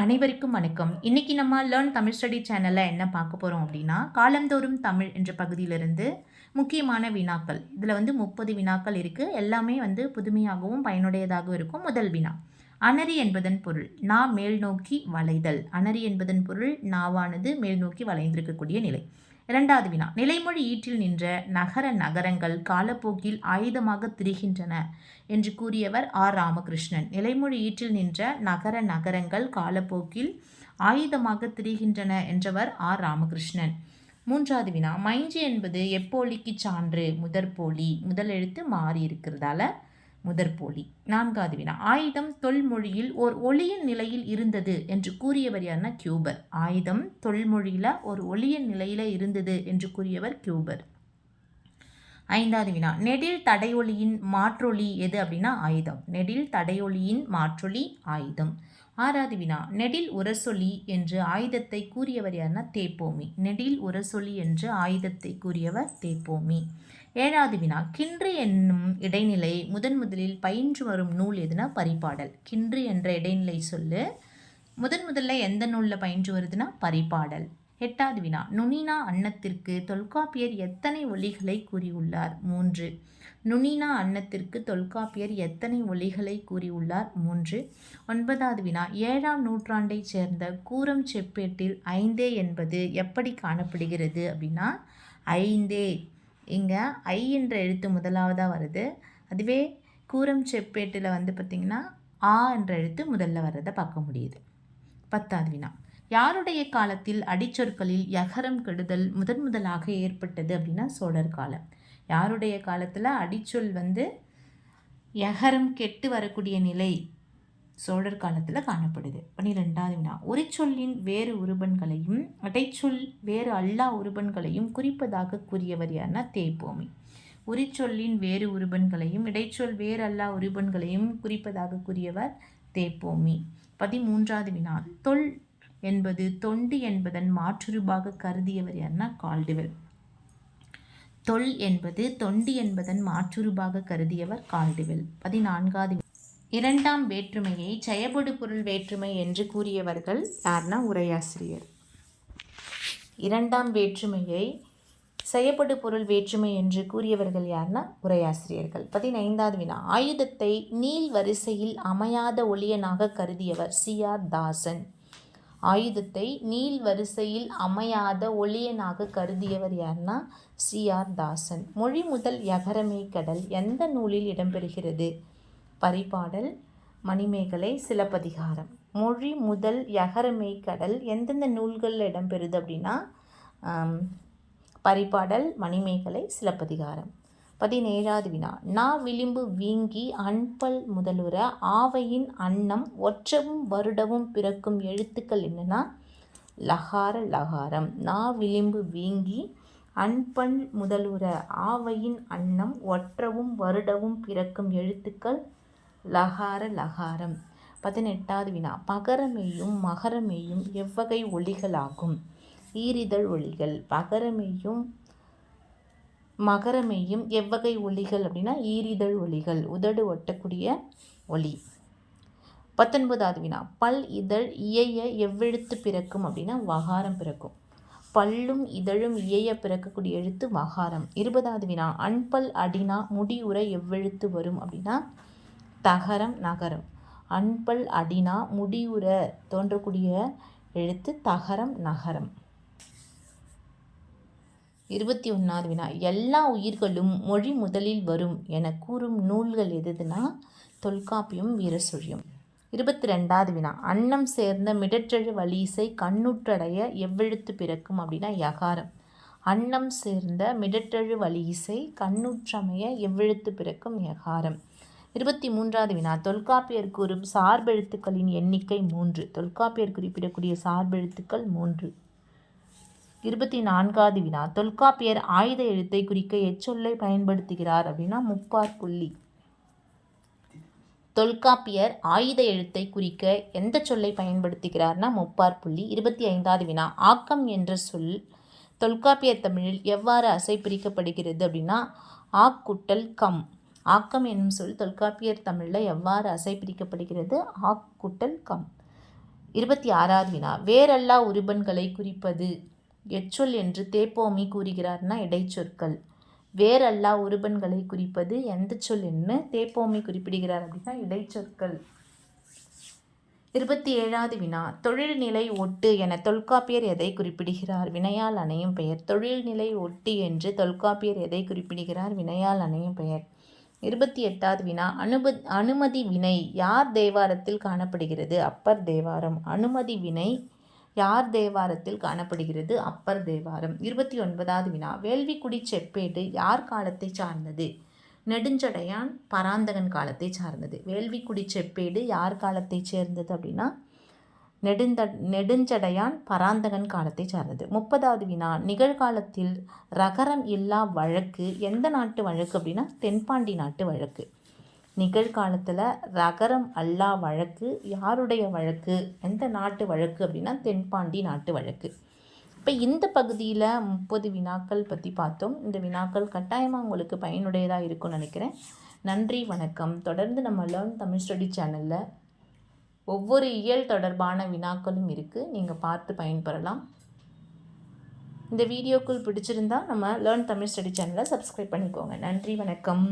அனைவருக்கும் வணக்கம். இன்றைக்கி நம்ம லேர்ன் தமிழ் ஸ்டடி சேனலில் என்ன பார்க்க போகிறோம் அப்படின்னா காலந்தோறும் தமிழ் என்ற பகுதியிலிருந்து முக்கியமான வினாக்கள். இதில் வந்து முப்பது வினாக்கள் இருக்குது எல்லாமே வந்து புதுமையாகவும் பயனுடையதாகவும் இருக்கும். முதல் வினா அனரி என்பதன் பொருள் நா மேல் நோக்கி வளைதல். அனரி என்பதன் பொருள் நாவானது மேல் நோக்கி வளைந்திருக்கக்கூடிய நிலை. இரண்டாவது வினா. நிலைமொழி ஈற்றில் நின்ற நகர நகரங்கள் காலப்போக்கில் ஆயுதமாக திரிகின்றன என்று கூறியவர் ஆர். ராமகிருஷ்ணன். நிலைமொழி ஈற்றில் நின்ற நகர நகரங்கள் காலப்போக்கில் ஆயுதமாக திரிகின்றன என்றவர் ஆர். ராமகிருஷ்ணன். மூன்றாவது வினா. மைஞ்சி என்பது எப்போலிக்கு சான்று முதற்போலி முதல் எழுத்து மாறி இருக்கிறதால முதற்போலி. நான்காவது வினா. ஆயுதம் தொல்மொழியில் ஓர் ஒளியின் நிலையில் இருந்தது என்று கூறியவர் யாருன்னா கியூபர். ஆயுதம் தொல்மொழியில் ஒரு ஒளியின் நிலையில் இருந்தது என்று கூறியவர் கியூபர். ஐந்தாவது வினா. நெடில் தடையொலியின் மாற்றொலி எது அப்படின்னா ஆயுதம். நெடில் தடையொலியின் மாற்றொலி ஆயுதம். ஆறாவது வினா. நெடில் உரசொலி என்று ஆயுதத்தை கூறியவர் யாருன்னா தேப்போமி. நெடில் உரசொலி என்று ஆயுதத்தை கூறியவர் தேப்போமி. ஏழாவது வினா கின்று என்னும் இடைநிலை முதன் முதலில் பயின்று வரும் நூல் எதுனா பரிபாடல் கின்று என்ற இடைநிலை சொல்லு. முதன் முதல்ல எந்த நூலில் பயின்று வருதுன்னா பரிபாடல் எட்டாவது வினா நுனினா அன்னத்திற்கு தொல்காப்பியர் எத்தனை ஒலிகளை கூறியுள்ளார்? மூன்று. நுனினா அன்னத்திற்கு தொல்காப்பியர் எத்தனை ஒலிகளை கூறியுள்ளார்? மூன்று. ஒன்பதாவது வினா ஏழாம் நூற்றாண்டைச் சேர்ந்த கூரம் செப்பேட்டில் ஐந்தே என்பது எப்படி காணப்படுகிறது? அப்படின்னா ஐந்தே. இங்கே ஐ என்ற எழுத்து முதலாவதாக வருது. அதுவே கூரம் செப்பேட்டில் வந்து பார்த்திங்கன்னா ஆ என்ற எழுத்து முதல்ல வர்றதை பார்க்க முடியுது. பத்தாவது வினா. யாருடைய காலத்தில் அடிச்சொற்களில் யகரம் கெடுதல் முதன் முதலாக ஏற்பட்டது அப்படின்னா சோழர் காலம். யாருடைய காலத்தில் அடிச்சொல் வந்து யகரம் கெட்டு வரக்கூடிய நிலை சோழர் காலத்தில் காணப்படுது. பன்னிரெண்டாவது வினா. உரிச்சொல்லின் வேறு உருபன்களையும் அடைச்சொல் வேறு அல்லா உருபன்களையும் குறிப்பதாக கூறியவர் யார்னா தேப்போமி உரிச்சொல்லின் வேறு உருபன்களையும் இடைச்சொல் வேறு அல்லா உருபன்களையும் குறிப்பதாக கூறியவர் தேப்போமி பதிமூன்றாவது வினா. தொல் என்பது தொண்டு என்பதன் மாற்றுருபாக கருதியவர் யார்னா கால்டுவெல். தொல் என்பது தொண்டு என்பதன் மாற்றுருபாக கருதியவர் கால்டுவெல். பதினான்காவது இரண்டாம் வேற்றுமையை செயபடு பொருள் வேற்றுமை என்று கூறியவர்கள் யார்னா உரையாசிரியர். இரண்டாம் வேற்றுமையை செயப்படு பொருள் வேற்றுமை என்று கூறியவர்கள் யார்னா உரையாசிரியர்கள். பதினைந்தாவது வினா. ஆயுதத்தை நீள் வரிசையில் அமையாத ஒளியனாக கருதியவர் சி. தாசன். ஆயுதத்தை நீள் வரிசையில் அமையாத ஒளியனாக கருதியவர் யார்னா சி. ஆர். தாசன். மொழி முதல் யகரமே கடல் எந்த நூலில் இடம்பெறுகிறது? பரிபாடல் மணிமேகலை சிலப்பதிகாரம். மொழி முதல் யகரமை கடல் எந்தெந்த நூல்களில் இடம்பெறுது அப்படின்னா பரிபாடல் மணிமேகலை சிலப்பதிகாரம். பதினேழாவது வினா. நா விளிம்பு வீங்கி அன்பல் முதலுற ஆவையின் அன்னம் ஒற்றவும் வருடவும் பிறக்கும் எழுத்துக்கள் என்னன்னா லகார லகாரம் நா விளிம்பு வீங்கி அன்பன் முதலுற ஆவையின் அன்னம் ஒற்றவும் வருடவும் பிறக்கும் எழுத்துக்கள் லகார லகாரம். பதினெட்டாவது வினா. பகரமெய்யும் மகரமெய்யும் எவ்வகை ஒளிகளாகும்? ஈரிதழ் ஒளிகள். பகரமெய்யும் மகரமெய்யும் எவ்வகை ஒளிகள் அப்படின்னா ஈரிதழ் ஒளிகள். உதடு ஒட்டக்கூடிய ஒளி. பத்தொன்பதாவது வினா. பல் இதழ் இயைய எவ்வெழுத்து பிறக்கும் அப்படின்னா வகாரம் பிறக்கும். பல்லும் இதழும் இயைய பிறக்கக்கூடிய எழுத்து வகாரம். இருபதாவது வினா. அன்பல் அடினா முடியுற எவ்வெழுத்து வரும் அப்படின்னா தகரம் நகரம். அன்பல் அடினா முடியுற தோன்றக்கூடிய எழுத்து தகரம் நகரம். இருபத்தி ஒன்றாவது வினா. எல்லா உயிர்களும் மொழி முதலில் வரும் என கூறும் நூல்கள் எதுனா தொல்காப்பியம் வீரசொழியம். இருபத்தி ரெண்டாவது வினா. அன்னம் சேர்ந்த மிடற்றழு வலீசை கண்ணுற்றடைய எவ்வெழுத்து பிறக்கும் அப்படின்னா யகாரம். அன்னம் சேர்ந்த மிடற்றழு வலீசை கண்ணுற்றமைய எவ்வெழுத்து பிறக்கும் யகாரம். இருபத்தி மூன்றாவது வினா. தொல்காப்பியர் கூறும் சார்பெழுத்துக்களின் எண்ணிக்கை மூன்று. தொல்காப்பியர் குறிப்பிடக்கூடிய சார்பெழுத்துக்கள் மூன்று. இருபத்தி நான்காவது வினா. தொல்காப்பியர் ஆயுத எழுத்தை குறிக்க எச்சொல்லை பயன்படுத்துகிறார் அப்படின்னா முப்பார் புள்ளி. தொல்காப்பியர் ஆயுத எழுத்தை குறிக்க எந்த சொல்லை பயன்படுத்துகிறார்னா முப்பார் புள்ளி. இருபத்தி ஐந்தாவது வினா. ஆக்கம் என்ற சொல் தொல்காப்பியர் தமிழில் எவ்வாறு அசை பிரிக்கப்படுகிறது அப்படின்னா ஆக்குட்டல் கம். ஆக்கம் என்னும் சொல் தொல்காப்பியர் தமிழில் எவ்வாறு அசை பிரிக்கப்படுகிறது? ஆக்குட்டல் கம். இருபத்தி ஆறாவது வினா. வேறல்லா உருபன்களை குறிப்பது? எச்சொல் என்று தேப்போமி கூறுகிறார்னா இடைச்சொற்கள். வேறல்லா உருபன்களை குறிப்பது? எந்த சொல் என்று தேப்போமி குறிப்பிடுகிறார் அப்படின்னா இடைச்சொற்கள். இருபத்தி ஏழாவது வினா. தொழில்நிலை ஒட்டு என தொல்காப்பியர் எதை குறிப்பிடுகிறார்? வினையால் அணையும் பெயர். தொழில்நிலை ஒட்டு என்று தொல்காப்பியர் எதை குறிப்பிடுகிறார்? வினையால் அணையும் பெயர். இருபத்தி எட்டாவது வினா. அனுப அனுமதி வினை யார் தேவாரத்தில் காணப்படுகிறது? அப்பர் தேவாரம். அனுமதி வினை யார் தேவாரத்தில் காணப்படுகிறது? அப்பர் தேவாரம். இருபத்தி ஒன்பதாவது வினா. வேள்விக்குடி செப்பேடு யார் காலத்தை சார்ந்தது? நெடுஞ்சடையான் பராந்தகன் காலத்தை சார்ந்தது. வேள்விக்குடி செப்பேடு யார் காலத்தை சேர்ந்தது அப்படின்னா நெடுந்த நெடுஞ்சடையான் பராந்தகன் காலத்தை சார்ந்தது. முப்பதாவது வினா. நிகழ்காலத்தில் ரகரம் இல்லா வழக்கு. எந்த நாட்டு வழக்கு அப்படின்னா தென்பாண்டி நாட்டு வழக்கு. நிகழ்காலத்தில் ரகரம் அல்லா வழக்கு. யாருடைய வழக்கு? எந்த நாட்டு வழக்கு அப்படின்னா தென்பாண்டி நாட்டு வழக்கு. இப்போ இந்த பகுதியில் முப்பது வினாக்கள் பற்றி பார்த்தோம். இந்த வினாக்கள் கட்டாயமாக உங்களுக்கு பயனுடையதாக இருக்கும்னு நினைக்கிறேன். நன்றி வணக்கம். தொடர்ந்து நம்ம லேர்ன் தமிழ் ஸ்டடி சேனலில் ஒவ்வொரு இயல் தொடர்பான வினாக்களும் இருக்குது நீங்கள் பார்த்து பயன்பெறலாம். இந்த வீடியோக்குள் பிடிச்சிருந்தா நம்ம லேர்ன் தமிழ் ஸ்டடி சேனலை சப்ஸ்கிரைப் பண்ணிக்கோங்க. நன்றி வணக்கம்.